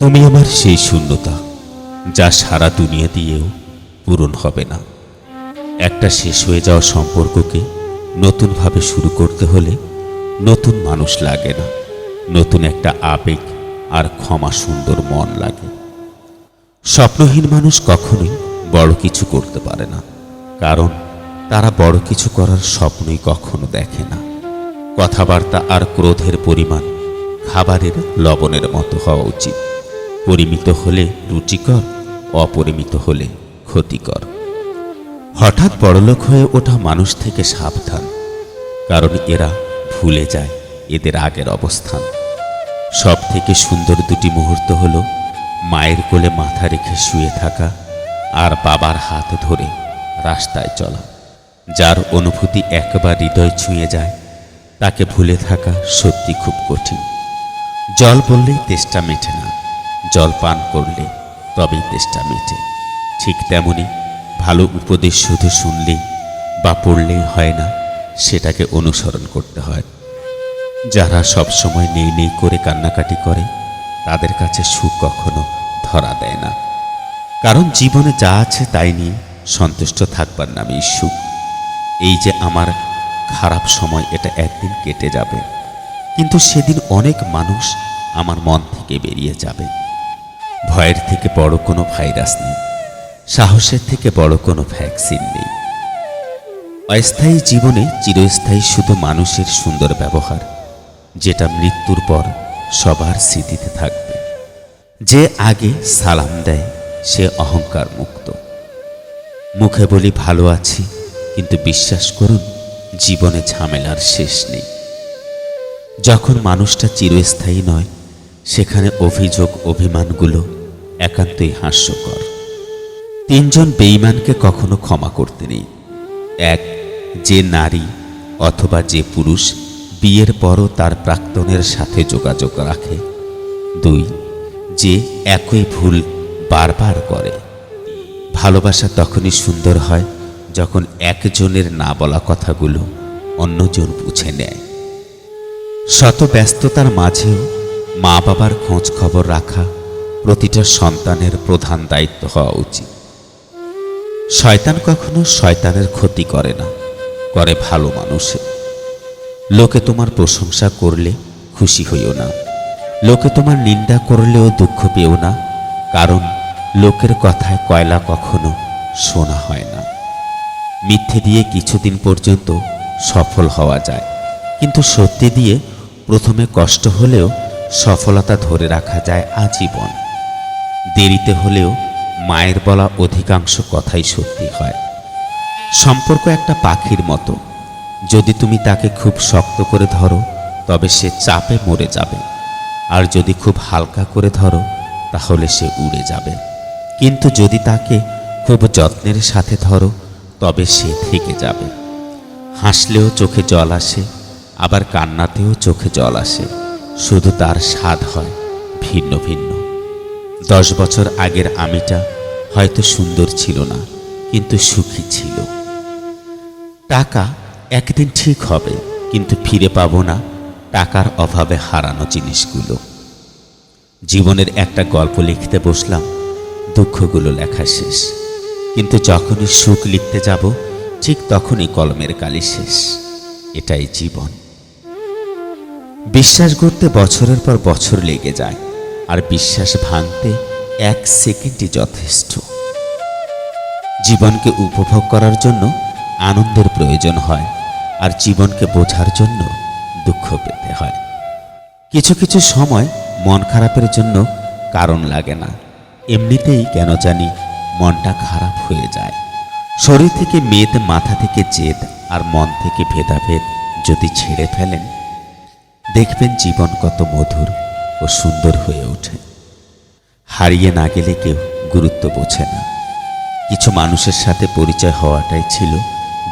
তুমি আমার সেই শূন্যতা, যা সারা দুনিয়া দিয়েও পূরণ হবে না। একটা শেষ হয়ে যাওয়া সম্পর্ককে নতুনভাবে শুরু করতে হলে নতুন মানুষ লাগে না, নতুন একটা আবেগ আর ক্ষমা সুন্দর মন লাগে। স্বপ্নহীন মানুষ কখনোই বড় কিছু করতে পারে না, কারণ তারা বড় কিছু করার স্বপ্নই কখনো দেখে না। কথাবার্তা আর ক্রোধের পরিমাণ খাবারের লবণের মতো হওয়া উচিত। পরিমিত হলে রুচিকর, অপরিমিত হলে ক্ষতিকর। হঠাৎ বড়লোক হয়ে ওঠা মানুষ থেকে সাবধান, কারণ এরা ভুলে যায় এদের আগের অবস্থান। সব থেকে সুন্দর দুটি মুহূর্ত হল মায়ের কোলে মাথা রেখে শুয়ে থাকা আর বাবার হাত ধরে রাস্তায় চলা, যার অনুভূতি একবার হৃদয় ছুঁয়ে যায়, তাকে ভুলে থাকা সত্যি খুব কঠিন। জল বললেই তেষ্টা মেটে না। জল পান করলে তবেই তেষ্টা মেটে। ঠিক তেমনি ভালো উপদেশ শুধু শুনলেই বা পড়লেই হয় না, সেটাকে অনুসরণ করতে হয়। যারা সবসময় নেই নেই করে কান্নাকাটি করে, তাদের কাছে সুখ কখনো ধরা দেয় না। কারণ জীবনে যা আছে তাই নিয়ে সন্তুষ্ট থাকবার নামেই সুখ এই যে আমার খারাপ সময়, এটা একদিন কেটে যাবে। কিন্তু সেদিন অনেক মানুষ আমার মন থেকে বেরিয়ে যাবে। ভয়ের থেকে বড় কোনো ভাইরাস নেই, সাহসের থেকে বড় কোনো ভ্যাকসিন নেই। অস্থায়ী জীবনে চিরস্থায়ী শুধু মানুষের সুন্দর ব্যবহার, যেটা মৃত্যুর পর সবার স্মৃতিতে থাকবে। যে আগে সালাম দেয়, সে অহংকার মুক্ত। মুখে বলি, ভালো আছি, কিন্তু বিশ্বাস করুন, জীবনে ঝামেলার শেষ নেই। যখন মানুষটা চিরস্থায়ী নয় সেখানে অভিযোগ, অভিমানগুলো একান্তই হাস্যকর। তিনজন বেঈমানকে কখনো ক্ষমা করতে নেই। এক, যে নারী অথবা যে পুরুষ বিয়ের পরও তার প্রাক্তনের সাথে যোগাযোগ রাখে। দুই, যে একই ভুল বারবার করে। ভালোবাসা তখনই সুন্দর হয় যখন একজনের না বলা কথাগুলো অন্যজন বুঝে নেয়। শত ব্যস্ততার মাঝেও মা বাবার খোঁজ খবর রাখা প্রতিটা সন্তানের প্রধান দায়িত্ব হওয়া উচিত। শয়তান কখনো শয়তানের ক্ষতি করে না, করে ভালো মানুষের। লোকে তোমার প্রশংসা করলে খুশি হইও না। লোকে তোমার নিন্দা করলেও দুঃখ পেও না, কারণ লোকের কথায় কয়লা কখনো শোনা হয় না। মিথ্যে দিয়ে কিছুদিন পর্যন্ত সফল হওয়া যায়, কিন্তু সত্যি দিয়ে প্রথমে কষ্ট হলেও সফলতা ধরে রাখা যায় আজীবন। দেরিতে হলেও মায়ের বলা অধিকাংশ কথাই সত্যি হয়। সম্পর্ক একটা পাখির মতো। যদি তুমি তাকে খুব শক্ত করে ধরো, তবে সে চাপে মরে যাবে। আর যদি খুব হালকা করে ধরো, তাহলে সে উড়ে যাবে। কিন্তু যদি তাকে খুব যত্নের সাথে ধরো, তবে সে থেকে যাবে। হাসলেও চোখে জল আসে, আবার কান্নাতেও চোখে জল আসে। শুধু তার স্বাদ হয় ভিন্ন ভিন্ন। দশ বছর আগের আমিটা হয়তো সুন্দর ছিল না, কিন্তু সুখী ছিল। টাকা একদিন ঠিক হবে, কিন্তু ফিরে পাবো না টাকার অভাবে হারানো জিনিসগুলো। জীবনের একটা গল্প লিখতে বসলাম, দুঃখগুলো লেখা শেষ। কিন্তু যখনই সুখ লিখতে যাব, ঠিক তখনই কলমের কালি শেষ। এটাই জীবন। বিশ্বাস করতে বছরের পর বছর লেগে যায়, আর বিশ্বাস ভাঙতে এক সেকেন্ডই যথেষ্ট। জীবনকে উপভোগ করার জন্য আনন্দের প্রয়োজন হয়, আর জীবনকে বোঝার জন্য দুঃখ পেতে হয়। কিছু কিছু সময় মন খারাপের জন্য কারণ লাগে না, এমনিতেই কেন জানি মনটা খারাপ হয়ে যায়। শরীর থেকে মেদ, মাথা থেকে জেদ, আর মন থেকে ভেদাভেদ যদি ছেড়ে ফেলেন দেখবেন জীবন কত মধুর ও সুন্দর হয়ে ওঠে। হারিয়ে না গেলে কেউ গুরুত্ব বোঝে না। কিছু মানুষের সাথে পরিচয় হওয়াটাই ছিল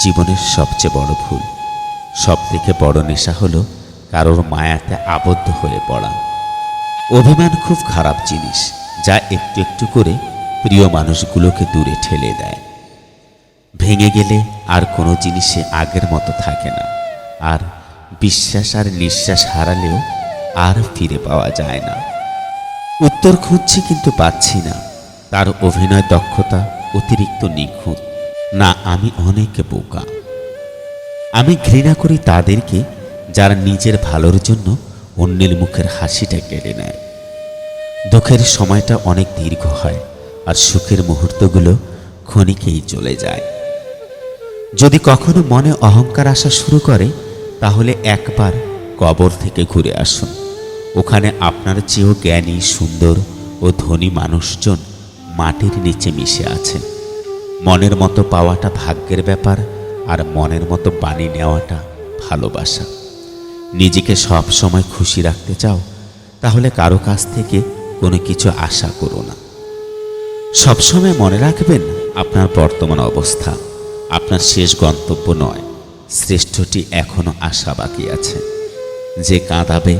জীবনের সবচেয়ে বড় ভুল। সব থেকে বড় নেশা হলো কারোর মায়াতে আবদ্ধ হয়ে পড়া। অভিমান খুব খারাপ জিনিস, যা একটু একটু করে প্রিয় মানুষগুলোকে দূরে ঠেলে দেয়। ভেঙে গেলে আর কোনো জিনিসে আগের মতো থাকে না। আর বিশ্বাস আর নিঃশ্বাস হারালেও আর ফিরে পাওয়া যায় না। উত্তর খুঁজছি কিন্তু পাচ্ছি না। তার অভিনয় দক্ষতা অতিরিক্ত নিখুঁত। না, আমি অনেক বোকা। আমি ঘৃণা করি তাদেরকে যারা নিজের ভালোর জন্য অন্যের মুখের হাসিটা কেড়ে নেয়। দুঃখের সময়টা অনেক দীর্ঘ হয় আর সুখের মুহূর্তগুলো ক্ষণিকেই চলে যায়। যদি কখনো মনে অহংকার আসা শুরু করে তাহলে একবার কবর থেকে ঘুরে আসুন। ওখানে আপনার চেয়েও জ্ঞানী, সুন্দর ও ধনী মানুষজন মাটির নিচে মিশে আছেন। মনের মতো পাওয়াটা ভাগ্যের ব্যাপার আর মনের মতো বাণী নেওয়াটা ভালোবাসা। নিজেকে সব সময় খুশি রাখতে চাও, তাহলে কারও কাছ থেকে কোনো কিছু আশা করো না। সবসময় মনে রাখবেন আপনার বর্তমান অবস্থা, আপনার শেষ গন্তব্য নয়। শ্রেষ্ঠটি এখনও আশা বাকি আছে। যে কাঁদাবে,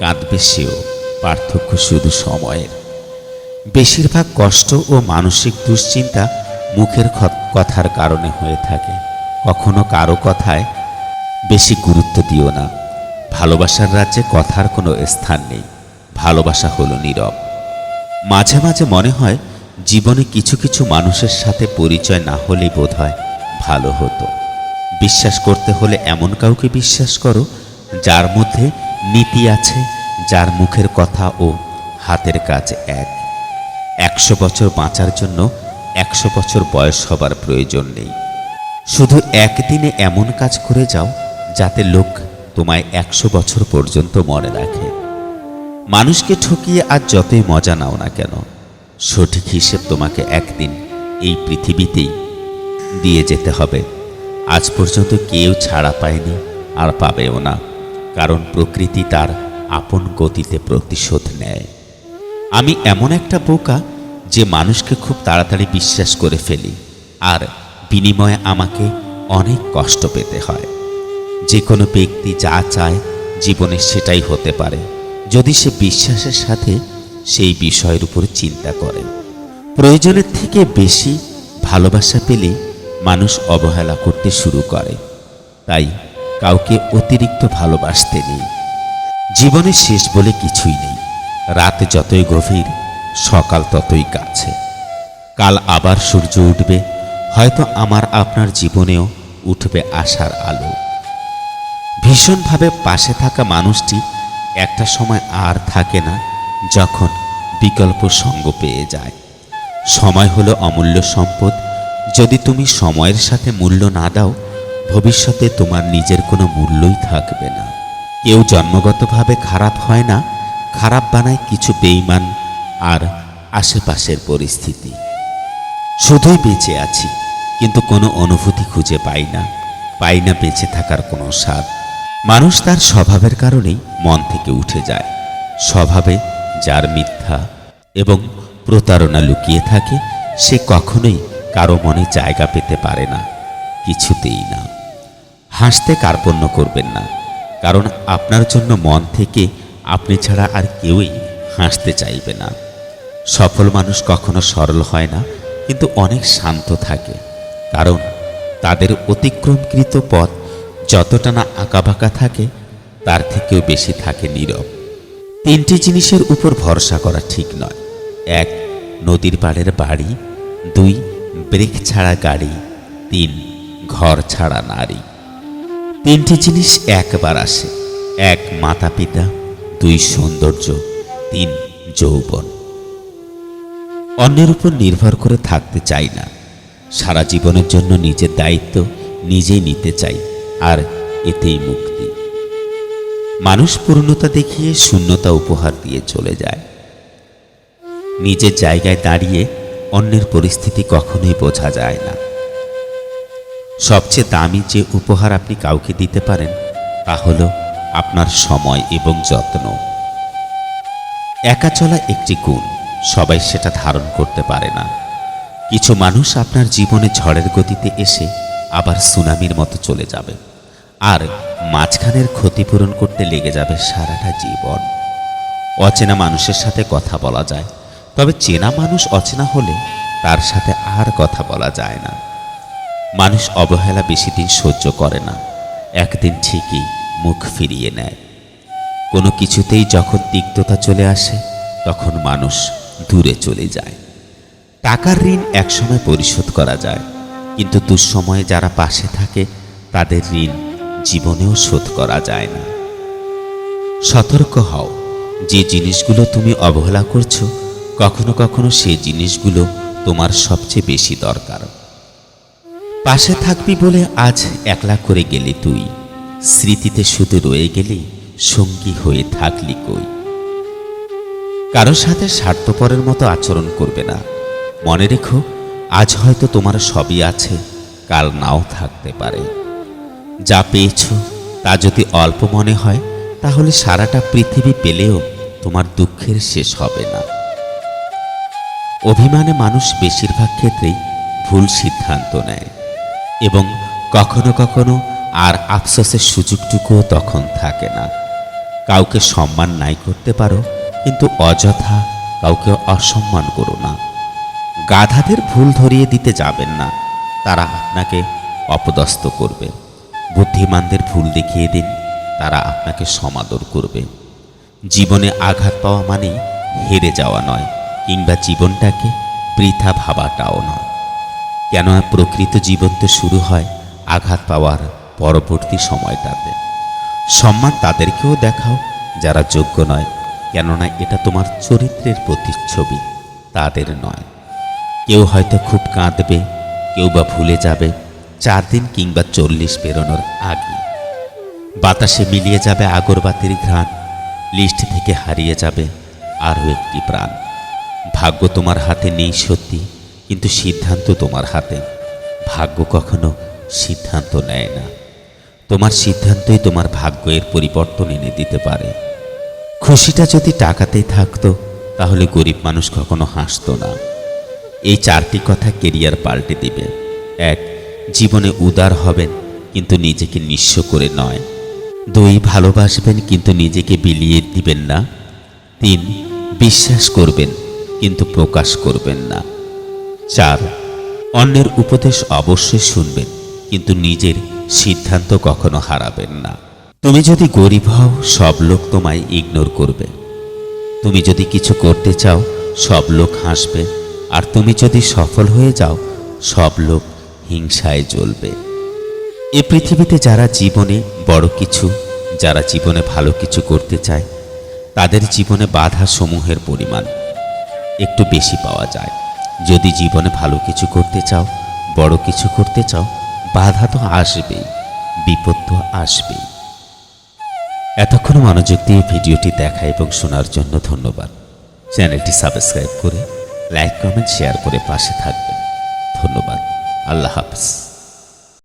কাঁদবে সেও। পার্থক্য শুধু সময়ের। বেশিরভাগ কষ্ট ও মানসিক দুশ্চিন্তা মুখের কথার কারণে হয়ে থাকে। কখনো কারও কথায় বেশি গুরুত্ব দিও না। ভালোবাসার রাজ্যে কথার কোনো স্থান নেই। ভালোবাসা হলো নীরব। মাঝে মাঝে মনে হয়, জীবনে কিছু কিছু মানুষের সাথে পরিচয় না হলেই বোধ হয় ভালো হতো। বিশ্বাস করতে হলে এমন কাউকে বিশ্বাস করো যার মধ্যে নীতি আছে, যার মুখের কথা ও হাতের কাজ এক। একশো বছর বাঁচার জন্য একশো বছর বয়স হবার প্রয়োজন নেই। শুধু একদিনে এমন কাজ করে যাও যাতে লোক তোমায় একশো বছর পর্যন্ত মনে রাখে। মানুষকে ঠকিয়ে আর যতই মজা নাও না কেন, সঠিক হিসেব তোমাকে একদিন এই পৃথিবীতেই দিয়ে যেতে হবে। আজ পর্যন্ত কেউ ছাড়া পায়নি আর পাবেও না, কারণ প্রকৃতি তার আপন গতিতে প্রতিশোধ নেয়। আমি এমন একটা বোকা যে মানুষকে খুব তাড়াতাড়ি বিশ্বাস করে ফেলি আর বিনিময়ে আমাকে অনেক কষ্ট পেতে হয়। যে কোনো ব্যক্তি যা চায় জীবনে সেটাই হতে পারে, যদি সে বিশ্বাসের সাথে সেই বিষয়ের উপর চিন্তা করে। প্রয়োজনের থেকে বেশি ভালোবাসা পেলে মানুষ অবহেলা করতে শুরু করে। তাই কাউকে অতিরিক্ত ভালোবাসতে নেই। জীবনে শেষ বলে কিছুই নেই। রাত যতই গভীর, সকাল ততই কাছে। কাল আবার সূর্য উঠবে, হয়তো আমার আপনার জীবনেও উঠবে আশার আলো। ভীষণভাবে পাশে থাকা মানুষটি একটা সময় আর থাকে না, যখন বিকল্প সঙ্গ পেয়ে যায়। সময় হলো অমূল্য সম্পদ যদি তুমি সময়ের সাথে মূল্য না দাও, ভবিষ্যতে তোমার নিজের কোনো মূল্যই থাকবে না। কেউ জন্মগতভাবে খারাপ হয় না, খারাপ বানায় কিছু বেইমান আর আশেপাশের পরিস্থিতি। শুধুই বেঁচে আছি, কিন্তু কোনো অনুভূতি খুঁজে পাই না পাই না বেঁচে থাকার কোনো স্বাদ। মানুষ তার স্বভাবের কারণেই মন থেকে উঠে যায়। স্বভাবে যার মিথ্যা এবং প্রতারণা লুকিয়ে থাকে, সে কখনোই কারও মনে জায়গা পেতে পারে না, কিছুতেই না। হাসতে কার্পণ্য করবেন না, কারণ আপনার জন্য মন থেকে আপনি ছাড়া আর কেউই হাসতে চাইবে না। সফল মানুষ কখনো সরল হয় না, কিন্তু অনেক শান্ত থাকে, কারণ তাদের অতিক্রমকৃত পথ যতটা না আঁকাবাঁকা থাকে, তার থেকেও বেশি থাকে নীরব। তিনটি জিনিসের উপর ভরসা করা ঠিক নয়। এক, নদীর পাড়ের বাড়ি। দুই ব্রেক ছাড়া গাড়ি, তিন, ঘর ছাড়া নারী। তিনটি জিনিস একবার আসে, এক মাতা পিতা দুই সৌন্দর্য, তিন যৌবন। অন্যের উপর নির্ভর করে থাকতে চাই না। সারা জীবনের জন্য নিজের দায়িত্ব নিজেই নিতে চাই, আর এতেই মুক্তি। মানুষ পূর্ণতা দেখিয়ে শূন্যতা উপহার দিয়ে চলে যায়। নিজের জায়গায় দাঁড়িয়ে অন্যের পরিস্থিতি কখনোই বোঝা যায় না। সবচেয়ে দামি যে উপহার আপনি কাউকে দিতে পারেন, তা হল আপনার সময় এবং যত্ন। একা চলা একটি গুণ, সবাই সেটা ধারণ করতে পারে না। কিছু মানুষ আপনার জীবনে ঝড়ের গতিতে এসে আবার সুনামির মতো চলে যাবে, আর মাঝখানের ক্ষতিপূরণ করতে লেগে যাবে সারাটা জীবন। অচেনা মানুষের সাথে কথা বলা যায় তবে চেনা মানুষ অচেনা হলে তার সাথে আর কথা বলা যায় না। মানুষ অবহেলা বেশি দিন সহ্য করে না। একদিন ঠিকই মুখ ফিরিয়ে নেয়। কোনো কিছুতেই যখন তিক্ততা চলে আসে, তখন মানুষ দূরে চলে যায়। টাকার ঋণ একসময় পরিশোধ করা যায়, কিন্তু দুঃসময়ে যারা পাশে থাকে, তাদের ঋণ জীবনেও শোধ করা যায় না। সতর্ক হও। যে জিনিসগুলো তুমি অবহেলা করছ কখনো কখনো সে জিনিসগুলো তোমার সবচেয়ে বেশি দরকার। পাশে থাকবি বলে আজ একলা করে গেলি তুই। স্মৃতিতে শুধু রয়ে গেলি, সঙ্গী হয়ে থাকলি কই। কারোর সাথে স্বার্থপরের মতো আচরণ করবে না। মনে রেখো, আজ হয়তো তোমার সবই আছে, কাল নাও থাকতে পারে। যা পেয়েছ, তা যদি অল্প মনে হয়, তাহলে সারাটা পৃথিবী পেলেও তোমার দুঃখের শেষ হবে না। অভিমানে মানুষ বেশিরভাগ ক্ষেত্রেই ভুল সিদ্ধান্ত নেয় এবং কখনো কখনো আর আফসোসের সুযোগটুকুও তখন থাকে না। কাউকে সম্মান নাই করতে পারো, কিন্তু অযথা কাউকে অসম্মান করো না। গাধাদের ভুল ধরিয়ে দিতে যাবেন না, তারা আপনাকে অপদস্থ করবে। বুদ্ধিমানদের ভুল দেখিয়ে দিন, তারা আপনাকে সমাদর করবে। জীবনে আঘাত পাওয়া মানেই হেরে যাওয়া নয়। কিংবা জীবনটাকে বৃথা ভাবাটাও নয়। কেন প্রকৃত জীবন তো শুরু হয় আঘাত পাওয়ার পরবর্তী সময়টাতে। সম্মান তাদেরকেও দেখাও, যারা যোগ্য নয়, কেননা এটা তোমার চরিত্রের প্রতিচ্ছবি, তাদের নয়। কেউ হয়তো খুব কাঁদবে, কেউ বা ভুলে যাবে, চার দিন কিংবা চল্লিশ পেরোনোর আগে। বাতাসে মিলিয়ে যাবে আগরবাতির ঘ্রাণ, লিস্ট থেকে হারিয়ে যাবে আরও একটি প্রাণ। ভাগ্য তোমার হাতে নেই সত্যি, কিন্তু সিদ্ধান্ত তোমার হাতে। ভাগ্য কখনো সিদ্ধান্ত নেয় না। তোমার সিদ্ধান্তই তোমার ভাগ্যের পরিবর্তন এনে দিতে পারে। খুশিটা যদি টাকাতেই থাকতো, তাহলে গরিব মানুষ কখনো হাসতো না। এই চারটি কথা কেরিয়ার পাল্টে দিবে। এক, জীবনে উদার হবেন, কিন্তু নিজেকে নিঃস্ব করে নয়। দুই, ভালোবাসবেন, কিন্তু নিজেকে বিলিয়ে দিবেন না। তিন, বিশ্বাস করবেন কিন্তু প্রকাশ করবেন না। চার, অন্যের উপদেশ অবশ্যই শুনবেন, কিন্তু নিজের সিদ্ধান্ত কখনো হারাবেন না। তুমি যদি গরিব হও, সব লোক তোমায় ইগনোর করবে। তুমি যদি কিছু করতে চাও, সব লোক হাসবে। আর তুমি যদি সফল হয়ে যাও, সব লোক হিংসায় জ্বলবে। এ পৃথিবীতে যারা জীবনে বড় কিছু, যারা জীবনে ভালো কিছু করতে চায়, তাদের জীবনে বাধা সমূহের পরিমাণ। একটু বেশি পাওয়া যায়। যদি জীবনে ভালো কিছু করতে চাও, বড় কিছু করতে চাও, বাধা তো আসবেই, বিপদ তো আসবেই। এতক্ষণ মনোযোগ দিয়ে ভিডিওটি দেখা এবং শোনার জন্য ধন্যবাদ। চ্যানেলটি সাবস্ক্রাইব করে, লাইক, কমেন্ট, শেয়ার করে পাশে থাকবেন। ধন্যবাদ। আল্লাহ হাফিজ।